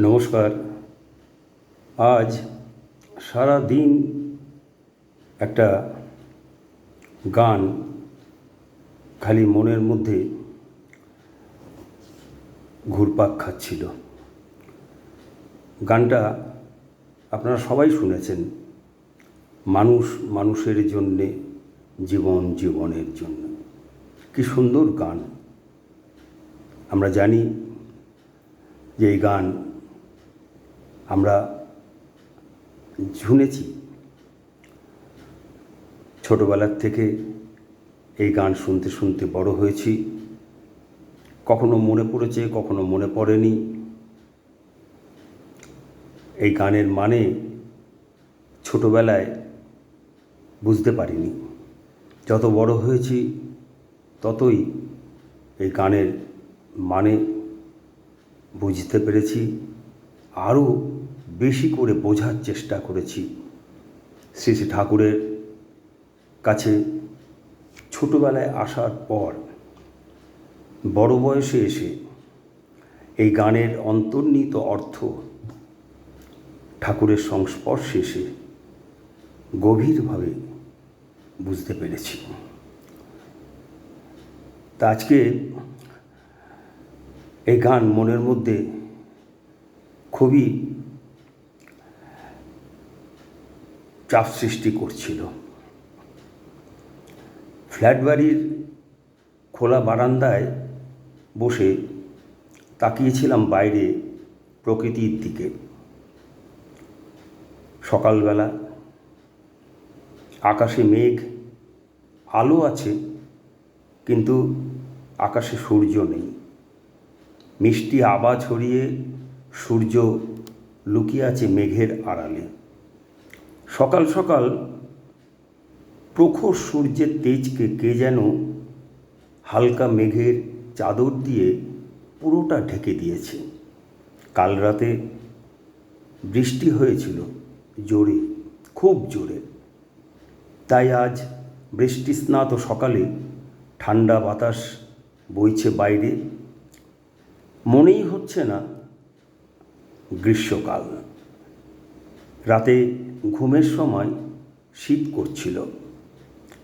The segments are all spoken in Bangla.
নমস্কার। আজ সারা দিন একটা গান খালি মনের মধ্যে ঘুরপাক খাচ্ছিল। গানটা আপনারা সবাই শুনেছেন, মানুষ মানুষের জন্যে, জীবন জীবনের জন্য। কি সুন্দর গান। আমরা জানি যে এই গান আমরা শুনেছি। ছোটোবেলার থেকে এই গান শুনতে শুনতে বড় হয়েছি। কখনো মনে পড়েছে, কখনো মনে পড়েনি। এই গানের মানে ছোটোবেলায় বুঝতে পারিনি। যত বড় হয়েছি, ততই এই গানের মানে বুঝতে পেরেছি। আরও বেশি করে বোঝার চেষ্টা করেছি। শ্রী শ্রী ঠাকুরের কাছে ছোটোবেলায় আসার পর বড় বয়সে এসে এই গানের অন্তর্নিহিত অর্থ ঠাকুরের সংস্পর্শে এসে গভীরভাবে বুঝতে পেরেছি। তা আজকে এই গান মনের মধ্যে খুবই চাপ সৃষ্টি করছিল। ফ্ল্যাট বাড়ির খোলা বারান্দায় বসে তাকিয়েছিলাম বাইরে প্রকৃতির দিকে। সকালবেলা আকাশে মেঘ, আলো আছে, কিন্তু আকাশে সূর্য নেই। মিষ্টি আবা ছড়িয়ে সূর্য লুকিয়ে আছে মেঘের আড়ালে। সকাল সকাল প্রখর সূর্যের তেজকে কে যেন হালকা মেঘের চাদর দিয়ে পুরোটা ঢেকে দিয়েছে। কাল রাতে বৃষ্টি হয়েছিল, জোরে, খুব জোরে। তাই আজ বৃষ্টি স্নাত সকালে ঠান্ডা বাতাস বইছে বাইরে। মনেই হচ্ছে না গ্রীষ্মকাল। রাতে ঘুমের সময় শীত করছিল।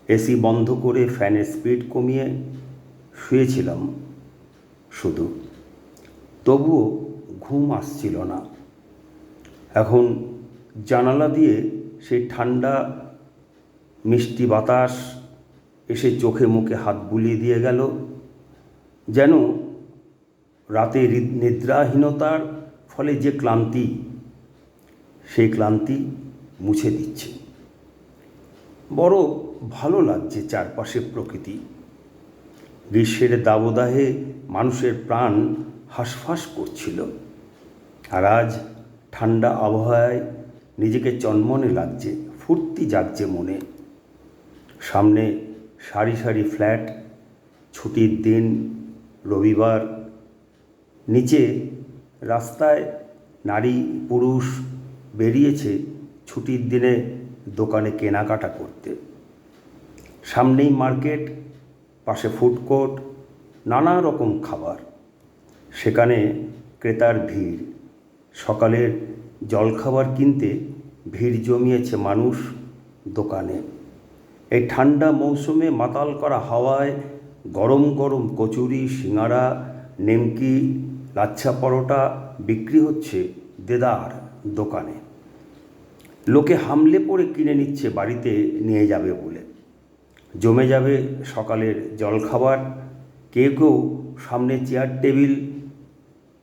এসি বন্ধ করে ফ্যানের স্পিড কমিয়ে শুয়েছিলাম শুধু। তবুও ঘুম আসছিল না। এখন জানালা দিয়ে সেই ঠান্ডা, মিষ্টি বাতাস এসে চোখে মুখে হাত বুলিয়ে দিয়ে গেল, যেন রাতে নিদ্রাহীনতার ফলে যে ক্লান্তি, সেই ক্লান্তি মুছে দিচ্ছে। বড় ভালো লাগছে চারপাশে প্রকৃতি। গ্রীষ্মের দাবদাহে মানুষের প্রাণ হাঁসফাঁস করছিল। আর আজ ঠান্ডা আবহাওয়ায় নিজেকে চন্মনে লাগছে, ফুর্তি জাগছে মনে। সামনে সারি সারি ফ্ল্যাট, ছুটির দিন, রবিবার। নিচে রাস্তায় নারী পুরুষ বেরিয়েছে ছুটির দিনে দোকানে কেনাকাটা করতে। সামনেই মার্কেট, পাশে ফুড কোর্ট নানা রকম খাবার। সেখানে ক্রেতার ভিড়। সকালের জলখাবার কিনতে ভিড় জমিয়েছে মানুষ দোকানে। এই ঠান্ডা মৌসুমে মাতাল করা হাওয়ায় গরম গরম কচুরি, সিঙাড়া, নেমকি, লাচ্ছা পরোটা বিক্রি হচ্ছে দেদার দোকানে। লোকে হামলে পড়ে কিনে নিচ্ছে, বাড়িতে নিয়ে যাবে বলে। জমে যাবে সকালের জলখাবার। কেউ কেউ সামনে চেয়ার টেবিল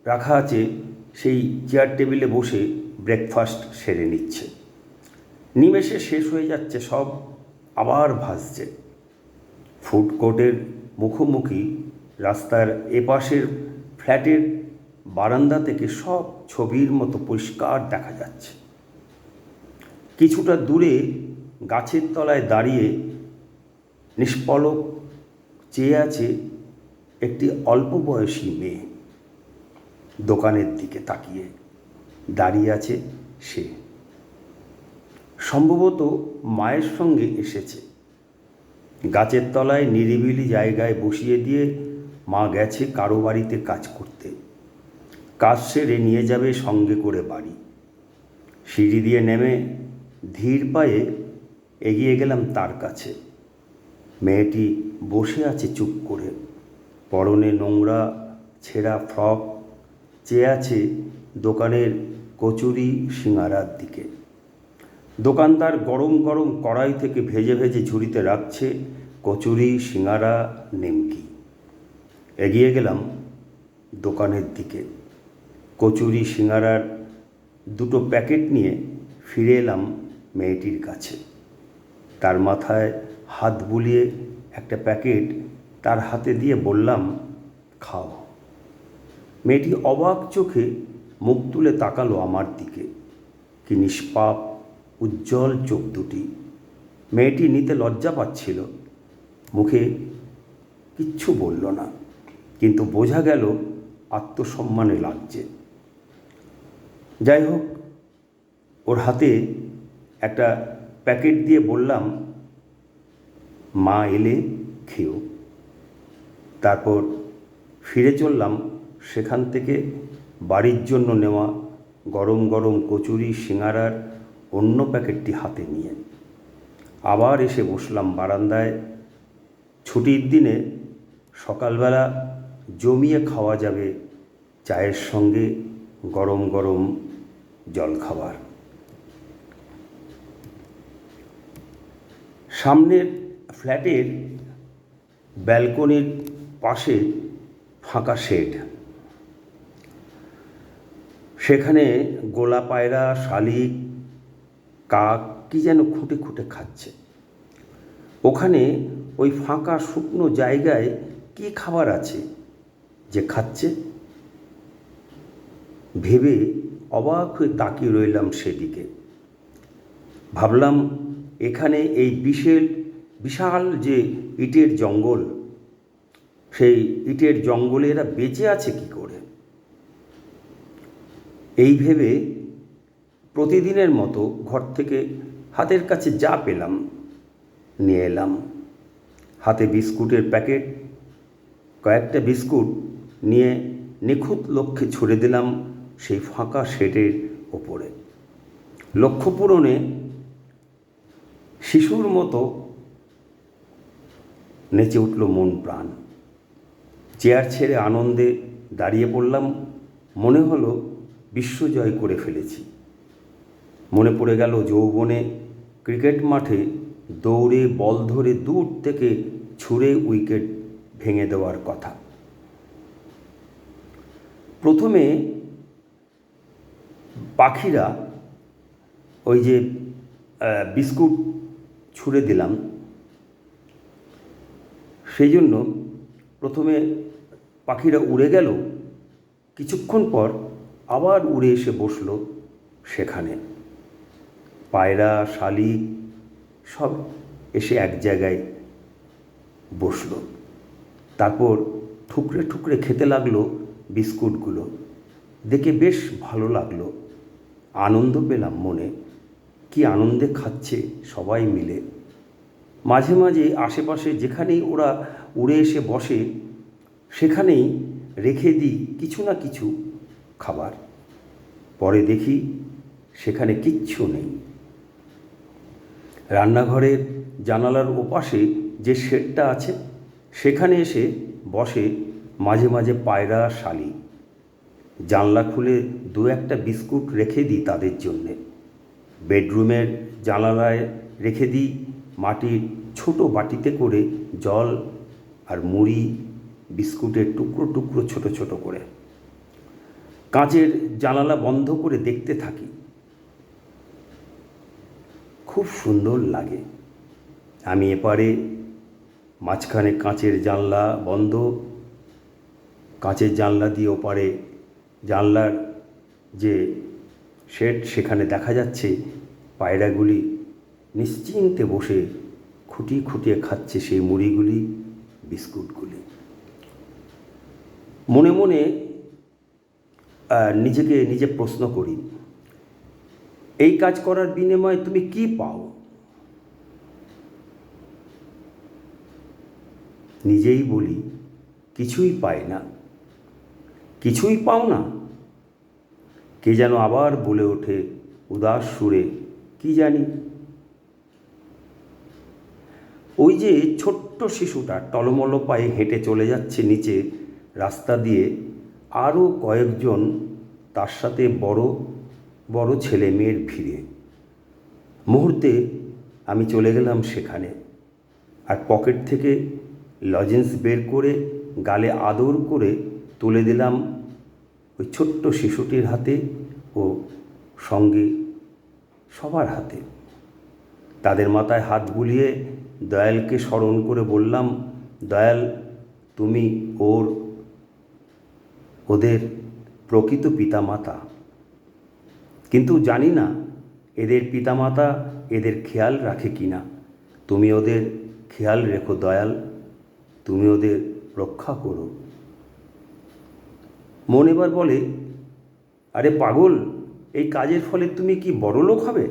রাখা আছে, সেই চেয়ার টেবিলে বসে ব্রেকফাস্ট সেরে নিচ্ছে। নিমেষে শেষ হয়ে যাচ্ছে সব, আবার ভাসছে ফুড কোর্টের মুখোমুখি রাস্তার এপাশের ফ্ল্যাটের বারান্দা থেকে সব ছবির মতো পরিষ্কার দেখা যাচ্ছে। কিছুটা দূরে গাছের তলায় দাঁড়িয়ে নিষ্পলক চেয়ে আছে একটি অল্প বয়সী মেয়ে। দোকানের দিকে তাকিয়ে দাঁড়িয়ে আছে সে। সম্ভবত মায়ের সঙ্গে এসেছে। গাছের তলায় নিরিবিলি জায়গায় বসিয়ে দিয়ে মা গেছে কারও বাড়িতে কাজ করতে। কাজ সেরে নিয়ে যাবে সঙ্গে করে বাড়ি। সিঁড়ি দিয়ে নেমে ধীর পায়ে এগিয়ে গেলাম তার কাছে। মেয়েটি বসে আছে চুপ করে। পরনে নোংরা, ছেঁড়া ফ্রক, চেয়ে আছে দোকানের কচুরি সিঙারার দিকে। দোকানদার গরম গরম কড়াই থেকে ভেজে ভেজে ঝুড়িতে রাখছে কচুরি সিঙারা নেমকি। এগিয়ে গেলাম দোকানের দিকে। কচুরি সিঙারার দুটো প্যাকেট নিয়ে ফিরে এলাম মেয়েটির কাছে। তার মাথায় হাত বুলিয়ে একটা প্যাকেট তার হাতে দিয়ে বললাম, খাও। মেয়েটি অবাক চোখে মুখ তুলে তাকালো আমার দিকে। কি নিষ্পাপ, উজ্জ্বল চোখ দুটি। মেয়েটি নিতে লজ্জা পাচ্ছিল। মুখে কিচ্ছু বলল না, কিন্তু বোঝা গেল আত্মসম্মানে লাগছে। যাই হোক, ওর হাতে একটা প্যাকেট দিয়ে বললাম, মা এলে খেও। তারপর ফিরে চললাম সেখান থেকে বাড়ির জন্য নেওয়া গরম গরম কচুরি সিঙারার অন্য প্যাকেটটি হাতে নিয়ে। আবার এসে বসলাম বারান্দায়। ছুটির দিনে সকালবেলা জমিয়ে খাওয়া যাবে চায়ের সঙ্গে গরম গরম জলখাবার। সামনের ফ্ল্যাটের ব্যালকনির পাশে ফাঁকা শেড। সেখানে গোলা পায়রা শালিক কাক কি যেন খুঁটে খুঁটে খাচ্ছে। ওখানে ওই ফাঁকা শুকনো জায়গায় কি খাবার আছে যে খাচ্ছে? ভেবে অবাক হয়ে তাকিয়ে রইলাম সেদিকে। ভাবলাম এখানে এই বিশেল, বিশাল যে ইটের জঙ্গল, সেই ইটের জঙ্গলে এরা বেঁচে আছে কি করে? এই ভেবে প্রতিদিনের মতো ঘর থেকে হাতের কাছে যা পেলাম, নিয়ে এলাম। হাতে বিস্কুটের প্যাকেট, কয়েকটা বিস্কুট নিয়ে নিখুঁত লক্ষ্যে ছুড়ে দিলাম সেই ফাঁকা শেডের ওপরে। লক্ষ্য পূরণে শিশুর মতো নেচে উঠল মন প্রাণ। চেয়ার ছেড়ে আনন্দে দাঁড়িয়ে পড়লাম, মনে হলো বিশ্বজয় করে ফেলেছি। মনে পড়ে গেল যৌবনে ক্রিকেট মাঠে দৌড়ে, বল ধরে দূর থেকে ছুঁড়ে উইকেট ভেঙে দেওয়ার কথা। প্রথমে পাখিরা ওই যে বিস্কুট ছুঁড়ে দিলাম। সেই জন্য প্রথমে পাখিরা উড়ে গেল। কিছুক্ষণ পর আবার উড়ে এসে বসল সেখানে। পায়রা শালিক সব এসে এক জায়গায় বসল। তারপর ঠুকরে ঠুকরে খেতে লাগল বিস্কুটগুলো। দেখে বেশ ভালো লাগল। আনন্দ পেলাম মনে। কি আনন্দে খাচ্ছে সবাই মিলে। মাঝে মাঝে আশেপাশে যেখানেই ওরা উড়ে এসে বসে, সেখানেই রেখে দিই কিছু না কিছু খাবার। পরে দেখি সেখানে কিচ্ছু নেই। রান্নাঘরের জানালার ওপাশে যে শেডটা আছে, সেখানে এসে বসে মাঝে মাঝে পায়রা, শালি। জানলা খুলে দু একটা বিস্কুট রেখে দিই তাদের জন্যে। বেডরুমের জানালায় রেখে দিই মাটির ছোট বাটিতে করে জল আর মুড়ি, বিস্কুটের টুকরো টুকরো ছোট ছোট করে। কাঁচের জানালা বন্ধ করে দেখতে থাকি। খুব সুন্দর লাগে। আমি এপারে মাঝখানে কাঁচের জানলা বন্ধ। কাঁচের জানলা দিয়ে ওপারে জানলার যে শেড সেখানে দেখা যাচ্ছে। পায়রাগুলি নিশ্চিন্তে বসে খুঁটিয়ে খুঁটিয়ে খাচ্ছে সেই মুড়িগুলি, বিস্কুটগুলি। মনে মনে নিজেকে নিজে প্রশ্ন করি, এই কাজ করার বিনিময়ে তুমি কি পাও? নিজেই বলি, কিছুই পাই না। কিছুই পাও না। কে যেন আবার বলে ওঠে, উদাস সুরে, কি জানি? ওই যে ছোট্ট শিশুটা টলমল পায়ে হেঁটে চলে যাচ্ছে নিচে, রাস্তা দিয়ে আরও কয়েকজন তার সাথে বড় বড় ছেলে মেয়ের ভিড়ে। মুহূর্তে আমি চলে গেলাম সেখানে আর পকেট থেকে লজেন্স বের করে গালে আদর করে তুলে দিলাম ওই ছোট্ট শিশুটির হাতে ও সঙ্গে সবার হাতে। তাদের মাথায় হাত বুলিয়ে দয়ালকে স্মরণ করে বললাম, দয়াল, তুমি ওর, ওদের প্রকৃত পিতামাতা। কিন্তু জানি না এদের পিতামাতা এদের খেয়াল রাখে কি না। তুমি ওদের খেয়াল রেখো দয়াল, তুমি ওদের রক্ষা করো। মন এবার বলে, আরে পাগল, এই কাজের ফলে তুমি কি বড় লোক হবে?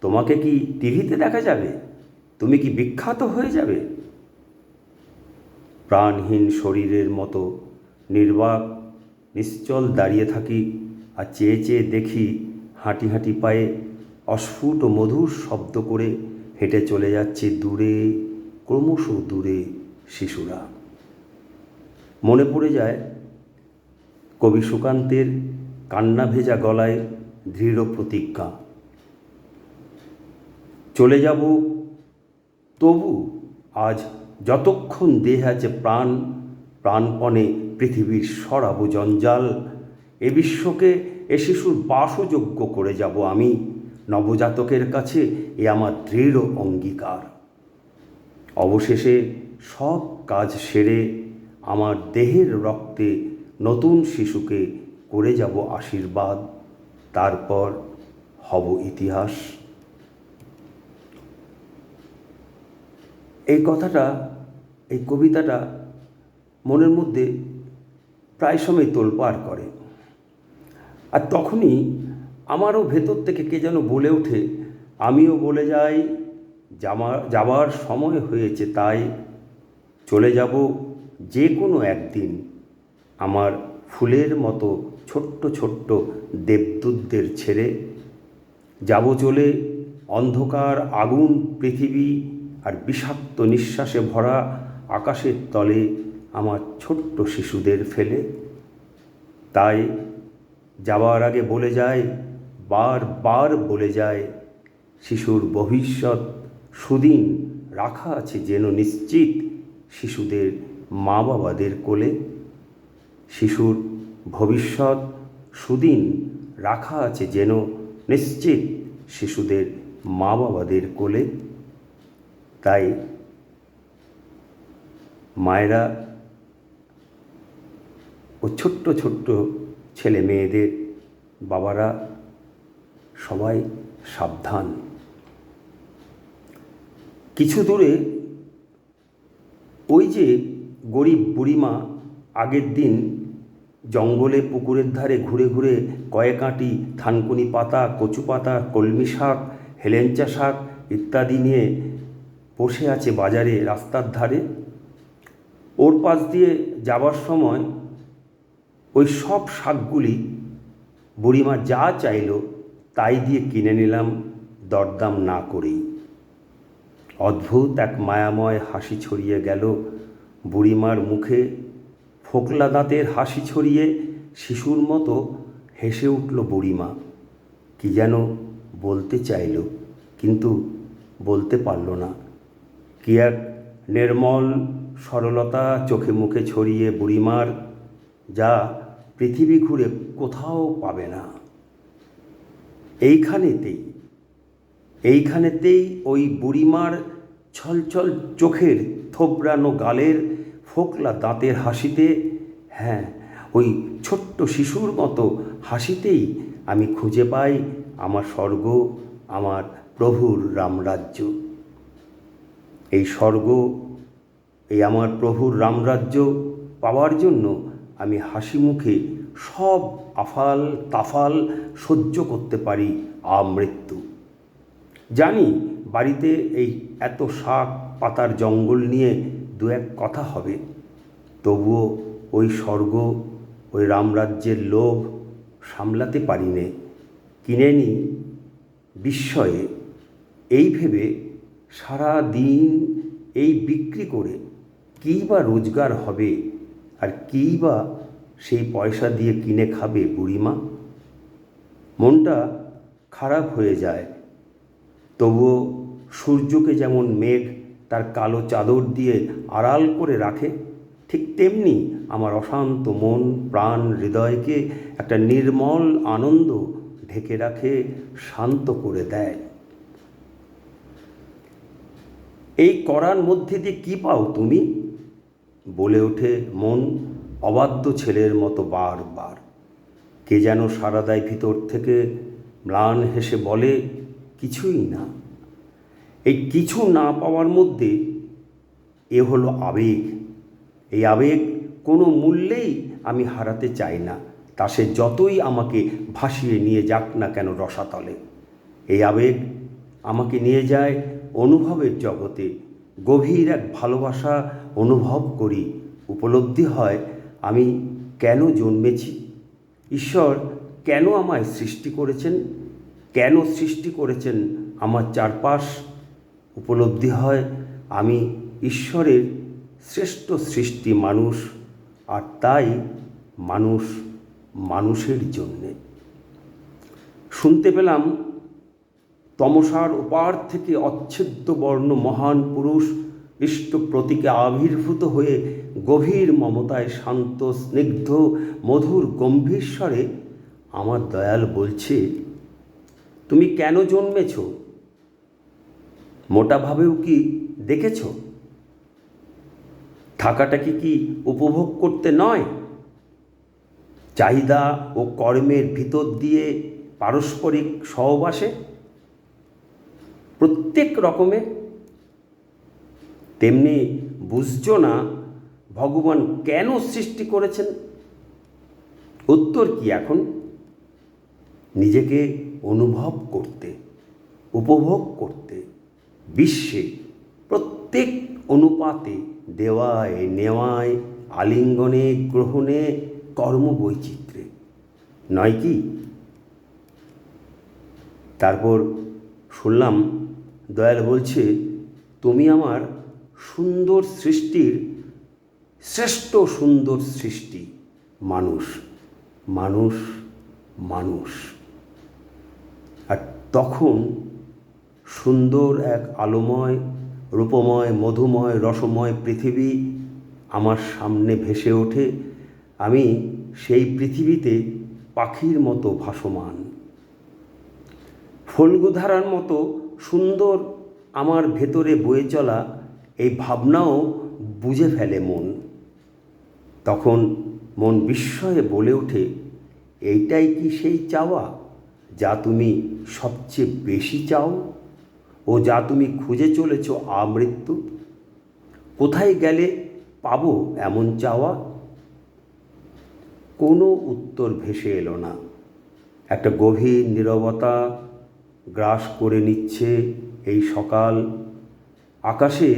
তোমাকে কি টিভিতে দেখা যাবে? তুমি কি বিখ্যাত হয়ে যাবে? প্রাণহীন শরীরের মতো নির্বাক, নিশ্চল দাঁড়িয়ে থাকি আর চেয়ে চেয়ে দেখি হাঁটি হাঁটি পায়ে অস্ফুট মধুর শব্দ করে হেঁটে চলে যাচ্ছে দূরে, ক্রমশ দূরে শিশুরা। মনে পড়ে যায় কবি সুকান্তের কান্না ভেজা গলায় দৃঢ় প্রতিজ্ঞা। চলে যাব, তবু আজ যতক্ষণ দেহ আছে প্রাণ, প্রাণপণে পৃথিবীর সরাবো জঞ্জাল, এ বিশ্বকে এ শিশুর বাসযোগ্য করে যাব আমি, নবজাতকের কাছে এ আমার দৃঢ় অঙ্গীকার। অবশেষে সব কাজ সেরে আমার দেহের রক্তে নতুন শিশুকে করে যাব আশীর্বাদ, তারপর হব ইতিহাস। এই কথাটা, এই কবিতাটা মনের মধ্যে প্রায় সময় তোলপাড় করে। আর তখনই আমারও ভেতর থেকে কে যেন বলে ওঠে, আমিও বলে যাই যাওয়ার সময় হয়েছে তাই, চলে যাব যে কোনো একদিন। আমার ফুলের মতো ছোট্ট ছোট্ট দেবদূতদের ছেড়ে যাব চলে অন্ধকার আগুন, পৃথিবী আর বিষাক্ত নিঃশ্বাসে ভরা আকাশের তলে আমার ছোট্ট শিশুদের ফেলে। তাই যাওয়ার আগে বলে যায়, বার বার বলে যায়, শিশুর ভবিষ্যৎ সুদিন রাখা আছে যেন নিশ্চিত শিশুদের মা বাবাদের কোলে। শিশুর ভবিষ্যৎ সুদিন রাখা আছে যেন নিশ্চিত শিশুদের মা বাবাদের কোলে। তাই মায়েরা ও ছোট্ট ছোট্ট ছেলে মেয়েদের বাবারা সবাই সাবধান। কিছু দূরে ওই যে গরিব বুড়িমা আগের দিন জঙ্গলে পুকুরের ধারে ঘুরে ঘুরে কয়েকাঁটি থানকুনি পাতা, কচু পাতা, কলমি শাক, হেলেঞ্চা শাক ইত্যাদি নিয়ে বসে আছে বাজারে রাস্তার ধারে। ওর পাশ দিয়ে যাবার সময় ওই সব শাকগুলি বুড়িমা যা চাইল তাই দিয়ে কিনে নিলাম, দরদাম না করেই। অদ্ভুত এক মায়াময় হাসি ছড়িয়ে গেল বুড়িমার মুখে ফোকলা দাঁতের হাসি ছড়িয়ে শিশুর মতো হেসে উঠল বুড়িমা। কি যেন বলতে চাইল, কিন্তু বলতে পারল না। কি এক নির্মল সরলতা চোখে মুখে ছড়িয়ে বুড়িমার, যা পৃথিবী ঘুরে কোথাও পাবে না। এইখানেতেই এইখানেতেই ওই বুড়িমার ছলছল চোখের থোবড়ানো গালের ফোকলা দাঁতের হাসিতে হ্যাঁ ওই ছোট্ট শিশুর মতো হাসিতেই আমি খুঁজে পাই আমার স্বর্গ, আমার প্রভুর রামরাজ্য। এই স্বর্গ, এই আমার প্রভুর রামরাজ্য পাওয়ার জন্য আমি হাসি মুখে সব আফাল তাফাল সহ্য করতে পারি আমৃত্যু। জানি বাড়িতে এই এত শাক পাতার জঙ্গল নিয়ে দু এক কথা হবে। তবুও ওই স্বর্গ, ওই রামরাজ্যের লোভ সামলাতে পারি নে কিনে নি বিস্ময়ে এই ভেবে সারা দিন এই বিক্রি করে কী বা রোজগার হবে আর কী বা সেই পয়সা দিয়ে কিনে খাবে বুড়িমা? মনটা খারাপ হয়ে যায়। তবুও সূর্যকে যেমন মেঘ তার কালো চাদর দিয়ে আড়াল করে রাখে ঠিক তেমনি আমার অশান্ত মন, প্রাণ, হৃদয়কে একটা নির্মল আনন্দ ঢেকে রাখে, শান্ত করে দেয়। এই করার মধ্যে দিয়ে কী পাও তুমি? বলে ওঠে মন অবাধ্য ছেলের মতো বারবার। কে যেন সারা দেয় ভিতর থেকে ম্লান হেসে বলে, কিছুই না। এই কিছু না পাওয়ার মধ্যে এ হলো আবেগ। এই আবেগ কোনো মূল্যেই আমি হারাতে চাই না। তা সে যতই আমাকে ভাসিয়ে নিয়ে যাক না কেন রসাতলে। এই আবেগ আমাকে নিয়ে যায় অনুভবের জগতে। গভীর এক ভালোবাসা অনুভব করি। উপলব্ধি হয় আমি কেন জন্মেছি? ঈশ্বর কেন আমায় সৃষ্টি করেছেন? কেন সৃষ্টি করেছেন আমার চারপাশ? উপলব্ধি হয় আমি ঈশ্বরের শ্রেষ্ঠ সৃষ্টি মানুষ, আর তাই মানুষ মানুষের জন্যে। শুনতে পেলাম, তমসার ওপার থেকে অচ্ছেদ্য বর্ণ মহান পুরুষ ইষ্ট প্রতীকে আবির্ভূত হয়ে গভীর মমতায় শান্ত, স্নিগ্ধ, মধুর, গম্ভীর স্বরে আমার দয়াল বলছে, তুমি কেন জন্মেছ? মোটাভাবেও কি দেখেছ? থাকাটাকে কি উপভোগ করতে নয়? চাহিদা ও কর্মের ভিতর দিয়ে পারস্পরিক সহবাসে? প্রত্যেক রকমে? তেমনি বুঝছ না, ভগবান কেন সৃষ্টি করেছেন? উত্তর কি এখন? নিজেকে অনুভব করতে, উপভোগ করতে, বিশ্বে প্রত্যেক অনুপাতে দেওয়ায়, নেওয়ায়, আলিঙ্গনে, গ্রহণে কর্মবৈচিত্র্যে। নয় কি? তারপর শুনলাম দয়াল বলছে, তুমি আমার সুন্দর সৃষ্টির শ্রেষ্ঠ সুন্দর সৃষ্টি, মানুষ মানুষ মানুষ। আর তখন সুন্দর এক আলোময় রূপময়, মধুময়, রসময় পৃথিবী আমার সামনে ভেসে ওঠে। আমি সেই পৃথিবীতে পাখির মতো ভাসমান। ফল্গুধারার মতো সুন্দর আমার ভেতরে বয়ে চলা এই ভাবনাও বুঝে ফেলে মন। তখন মন বিস্ময়ে বলে ওঠে, এইটাই কি সেই চাওয়া যা তুমি সবচেয়ে বেশি চাও? ও যা তুমি খুঁজে চলেছ আমৃত্যু কোথায় গেলে পাবো এমন চাওয়া? কোনো উত্তর ভেসে এলো না। একটা গভীর নীরবতা গ্রাস করে নিচ্ছে এই সকাল। আকাশে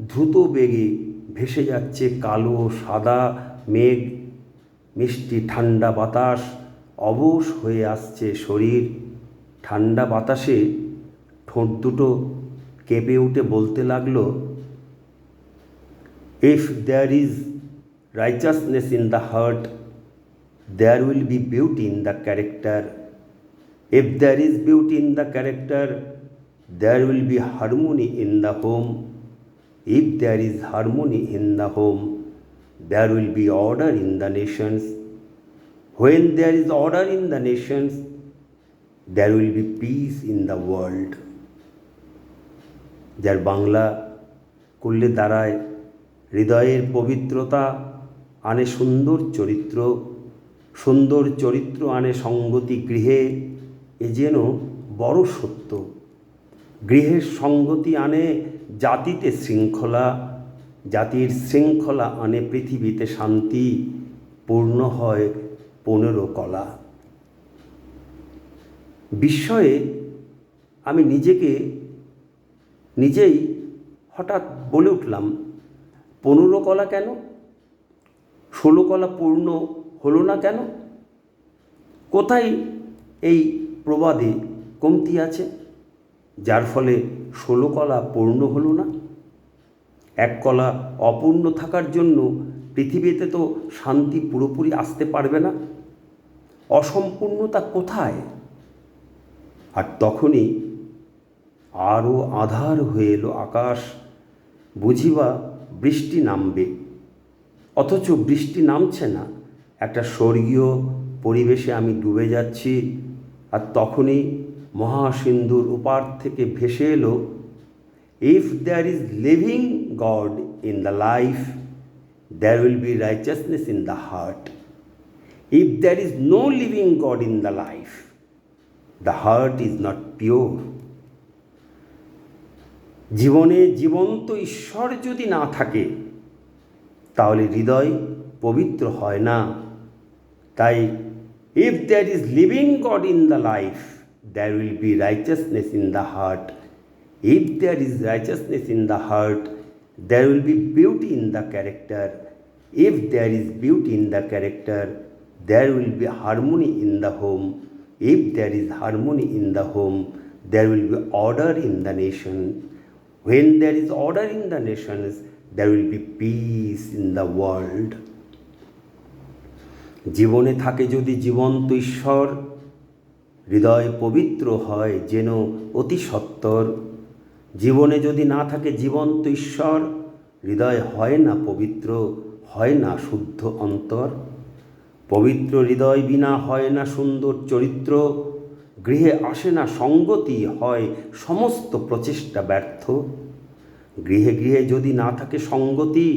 দ্রুত বেগে ভেসে যাচ্ছে কালো, সাদা মেঘ, মিষ্টি, ঠান্ডা বাতাস। অবশ হয়ে আসছে শরীর। ঠান্ডা বাতাসে ঠোঁট দুটো কেঁপে উঠে বলতে লাগল if there is righteousness in the heart there will be beauty in the character if there is beauty in the character there will be harmony in the home if there is harmony in the home there will be order in the nations when there is order in the nations there will be peace in the world যার বাংলা করলে দাঁড়ায় হৃদয়ের পবিত্রতা আনে সুন্দর চরিত্র সুন্দর চরিত্র আনে সঙ্গতি গৃহে, এ যেন বড় সত্য। গৃহের সঙ্গতি আনে জাতিতে শৃঙ্খলা, জাতির শৃঙ্খলা আনে পৃথিবীতে শান্তি, পূর্ণ হয় পনেরো কলা। বিস্ময়ে আমি নিজেকে নিজেই হঠাৎ বলে উঠলাম, পনেরো কলা কেন? ষোলো কলা পূর্ণ হলো না কেন? কোথায় এই প্রবাদে কমতি আছে? যার ফলে ষোলো কলা পূর্ণ হলো না? এক কলা অপূর্ণ থাকার জন্য পৃথিবীতে তো শান্তি পুরোপুরি আসতে পারবে না। অসম্পূর্ণতা কোথায়? আর তখনই আরও আধার হয়ে এলো আকাশ। বুঝিবা বৃষ্টি নামবে। অথচ বৃষ্টি নামছে না। একটা স্বর্গীয় পরিবেশে আমি ডুবে যাচ্ছি। আর তখনই মহাসিন্ধুর উপার থেকে ভেসে এলো if there is living God in the life there will be righteousness in the heart if there is no living God in the life the heart is not pure জীবনে জীবন্ত ঈশ্বর যদি না থাকে, তাহলে হৃদয় পবিত্র হয় না। তাই if there is living God in the life there will be righteousness in the heart if there is righteousness in the heart there will be beauty in the character if there is beauty in the character there will be harmony in the home if there is harmony in the home there will be order in the nation When there is order in the nations, there will be peace in the world. জীবনে থাকে যদি জীবন্ত ঈশ্বর হৃদয় পবিত্র হয় যেন অতি সত্তর জীবনে যদি না থাকে জীবন্ত ঈশ্বর হৃদয় হয় না পবিত্র হয় না শুদ্ধ অন্তর পবিত্র হৃদয় বিনা হয় না সুন্দর চরিত্র গৃহে আসে না সঙ্গতি হয় সমস্ত প্রচেষ্টা ব্যর্থ। গৃহে গৃহে যদি না থাকে সঙ্গতি,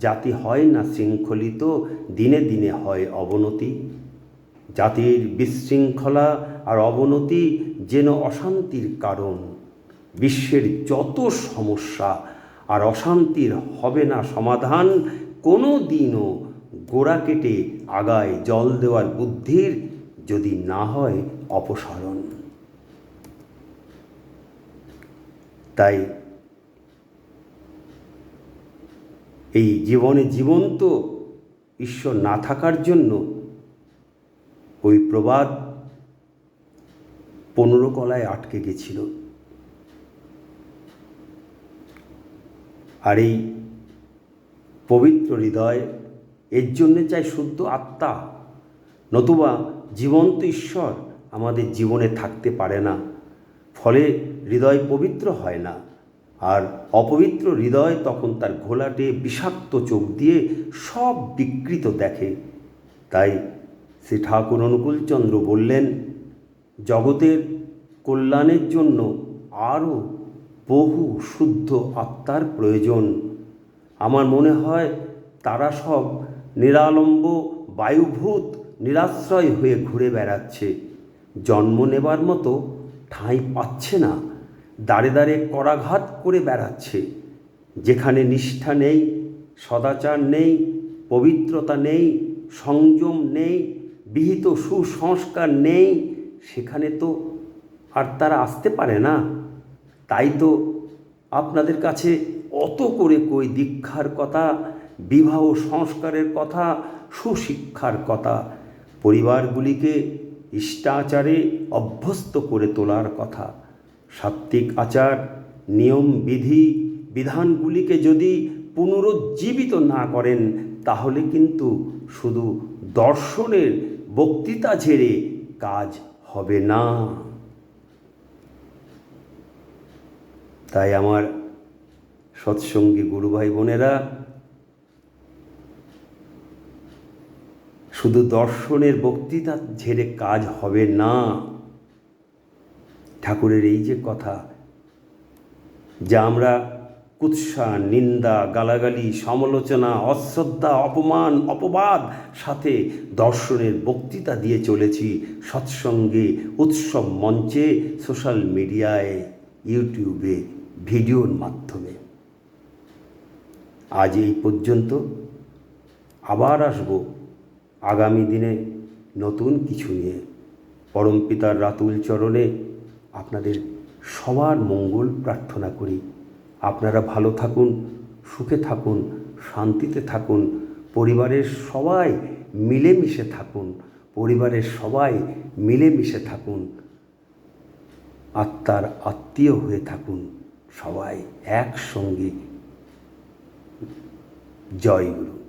জাতি হয় না শৃঙ্খলিত, দিনে দিনে হয় অবনতি। জাতির বিশৃঙ্খলা আর অবনতি যেন অশান্তির কারণ। বিশ্বের যত সমস্যা আর অশান্তির হবে না সমাধান কোনো দিনও গোড়া কেটে আগায় জল দেওয়ার বুদ্ধির যদি না হয় অপসারণ। তাই এই জীবনে জীবন্ত ঈশ্বর না থাকার জন্য ওই প্রবাদ পনেরো কলায় আটকে গেছিল। আর এই পবিত্র হৃদয় এর জন্যে চাই শুদ্ধ আত্মা, নতুবা জীবন্ত ঈশ্বর আমাদের জীবনে থাকতে পারে না। ফলে হৃদয় পবিত্র হয় না। আর অপবিত্র হৃদয় তখন তার ঘোলাটে বিষাক্ত চোখ দিয়ে সব বিকৃত দেখে। তাই শ্রী ঠাকুর অনুকূলচন্দ্র বললেন, জগতের কল্যাণের জন্য আরও বহু শুদ্ধ আত্মার প্রয়োজন। আমার মনে হয় তারা সব নিরালম্ব বায়ুভূত নিরাশ্রয় হয়ে ঘুরে বেড়াচ্ছে। জন্ম নেবার মতো ঠাঁই পাচ্ছে না। দাঁড়ে দাঁড়ে করাঘাত করে বেড়াচ্ছে। যেখানে নিষ্ঠা নেই, সদাচার নেই, পবিত্রতা নেই, সংযম নেই, বিহিত সুসংস্কার নেই, সেখানে তো আর তারা আসতে পারে না। তাই তো আপনাদের কাছে অত করে কই দীক্ষার কথা, বিবাহ সংস্কারের কথা, সুশিক্ষার কথা। পরিবারগুলিকে ইষ্টাচারে অভ্যস্ত করে তোলার কথা। সাত্ত্বিক আচার, নিয়ম, বিধি, বিধানগুলিকে যদি পুনরুজ্জীবিত না করেন, তাহলে কিন্তু শুধু দর্শনের বক্তৃতা ঝেড়ে কাজ হবে না। তাই আমার সৎসঙ্গী গুরু ভাই বোনেরা শুধু দর্শনের বক্তৃতা ঝেড়ে কাজ হবে না। ঠাকুরের এই যে কথা, যা আমরা কুৎসা, নিন্দা, গালাগালি, সমালোচনা, অশ্রদ্ধা, অপমান, অপবাদ সাথে দর্শনের বক্তৃতা দিয়ে চলেছি সৎসঙ্গে উৎসব মঞ্চে, সোশ্যাল মিডিয়ায়, ইউটিউবে, ভিডিওর মাধ্যমে। আজ এই পর্যন্ত আবার আসব আগামী দিনে নতুন কিছু নিয়ে পরমপিতার রাতুল চরণে আপনাদের সবার মঙ্গল প্রার্থনা করি। আপনারা ভালো থাকুন, সুখে থাকুন, শান্তিতে থাকুন, পরিবারের সবাই মিলেমিশে থাকুন, পরিবারের সবাই মিলেমিশে থাকুন, আত্মার আত্মীয় হয়ে থাকুন, সবাই একসঙ্গে। জয় গুরু।